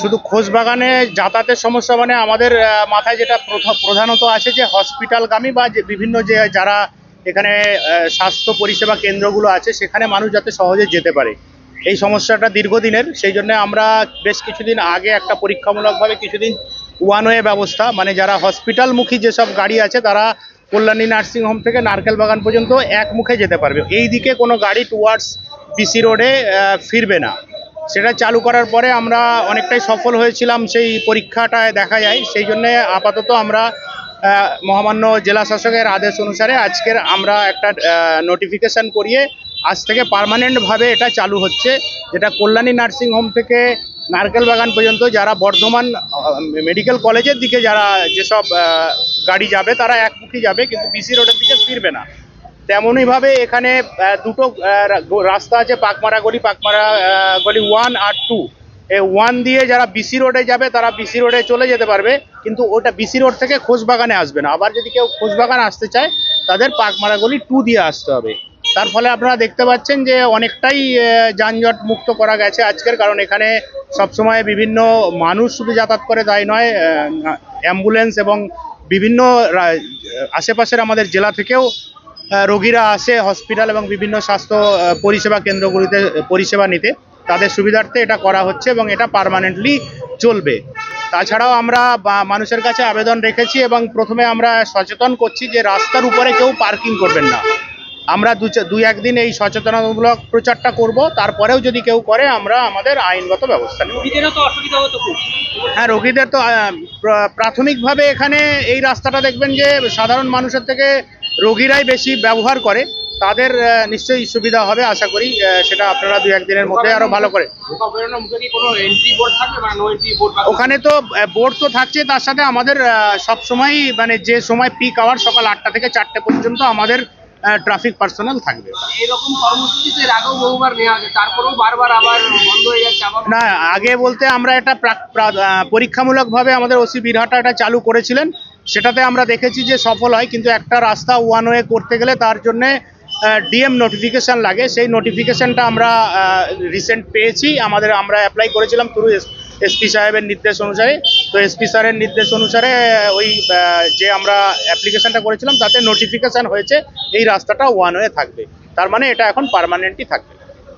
শুধু খোঁজবাগানে যাতায়াতের সমস্যা মানে আমাদের মাথায় যেটা প্রধানত আছে যে হসপিটালগামী বা যে বিভিন্ন যে যারা এখানে স্বাস্থ্য পরিষেবা কেন্দ্রগুলো আছে, সেখানে মানুষ যাতে সহজে যেতে পারে। এই সমস্যাটা দীর্ঘদিনের, সেই জন্য আমরা বেশ কিছুদিন আগে একটা পরীক্ষামূলকভাবে কিছুদিন ওয়ান ওয়ে ব্যবস্থা মানে যারা হসপিটালমুখী যেসব গাড়ি আছে, তারা কল্যাণী নার্সিং হোম থেকে নারকেল বাগান পর্যন্ত এক মুখে যেতে পারবে। এই দিকে কোনো গাড়ি টুয়ার্ডস পিসি রোডে ফিরবে না। সেটা চালু করার পরে আমরা অনেকটাই সফল হয়েছিলাম সেই পরীক্ষাটায় দেখা যায়। সেই জন্য আপাতত আমরা মহামান্য জেলা শাসকের আদেশ অনুসারে আজকের আমরা একটা নোটিফিকেশন করিয়ে আজ থেকে পার্মানেন্টভাবে এটা চালু হচ্ছে। যেটা কল্যাণী নার্সিং হোম থেকে নারকেল বাগান পর্যন্ত যারা বর্ধমান মেডিকেল কলেজের দিকে যারা যেসব গাড়ি যাবে তারা একমুখী যাবে, কিন্তু বিসি রোডের দিকে ফিরবে না। তেমনইভাবে এখানে দুটো রাস্তা আছে পাকমারা গলি পাকমারা গলি ওয়ান আর টু ওয়ান দিয়ে যারা বিসি রোডে যাবে, তারা বিসি রোডে চলে যেতে পারবে, কিন্তু ওটা বিসি রোড থেকে খোঁজবাগানে আসবে না। আবার যদি কেউ খোঁজবাগান আসতে চায়, তাদের পাকমারা গলি টু দিয়ে আসতে হবে। তার ফলে আপনারা দেখতে পাচ্ছেন যে অনেকটাই যানজট মুক্ত করা গেছে আজকের, কারণ এখানে সবসময় বিভিন্ন মানুষ শুধু যাতায়াত করে তাই নয় অ্যাম্বুলেন্স এবং বিভিন্ন আশেপাশের আমাদের জেলা থেকেও রোগীরা আসে হসপিটাল এবং বিভিন্ন স্বাস্থ্য পরিষেবা কেন্দ্রগুলিতে পরিষেবা নিতে। তাদের সুবিধার্থে এটা করা হচ্ছে এবং এটা পার্মানেন্টলি চলবে। তাছাড়াও আমরা মানুষের কাছে আবেদন রেখেছি এবং প্রথমে আমরা সচেতন করছি যে রাস্তার উপরে কেউ পার্কিং করবেন না। আমরা দু দুই একদিন এই সচেতনতামূলক প্রচারটা করব তারপরেও যদি কেউ করে আমরা আমাদের আইনগত ব্যবস্থা নেব। হ্যাঁ রোগীদের তো প্রাথমিকভাবে এখানে এই রাস্তাটা দেখবেন যে সাধারণ মানুষের থেকে রোগীরাই বেশি ব্যবহার করে তাদের নিশ্চয়ই সুবিধা হবে আশা করি সেটা আপনারা দু একদিনের মধ্যে আরও ভালো করে। ওখানে তো বোর্ড তো থাকছে তার সাথে আমাদের সব সময় মানে যে সময় পিক আওয়ার সকাল আটটা থেকে চারটে পর্যন্ত আমাদের ট্রাফিক পার্সোনাল থাকবে। এরকম কর্মসূচিতে আগেও বহুবার নেওয়া হয়েছে তারপরেও বারবার আবার বন্ধ হয়ে যাচ্ছে না আগে বলতে আমরা এটা প্রাক- প্রা- পরীক্ষামূলকভাবে আমাদের ওসি বিরহাটা এটা চালু করেছিলেন সেটাতে আমরা দেখেছি যে সফল হয়, কিন্তু একটা রাস্তা ওয়ান ওয়ে করতে গেলে তার জন্য ডিএম নোটিফিকেশন লাগে। সেই নোটিফিকেশনটা আমরা রিসেন্ট পেয়েছি। আমাদের, আমরা অ্যাপ্লাই করেছিলাম থ্রু এসপি সাহেবের নির্দেশ অনুসারে। তো এসপি স্যারের নির্দেশ অনুসারে ওই যে আমরা অ্যাপ্লিকেশনটা করেছিলাম, তাতে নোটিফিকেশন হয়েছে, এই রাস্তাটা ওয়ান ওয়ে থাকবে। তার মানে এটা এখন পার্মানেন্টই থাকবে।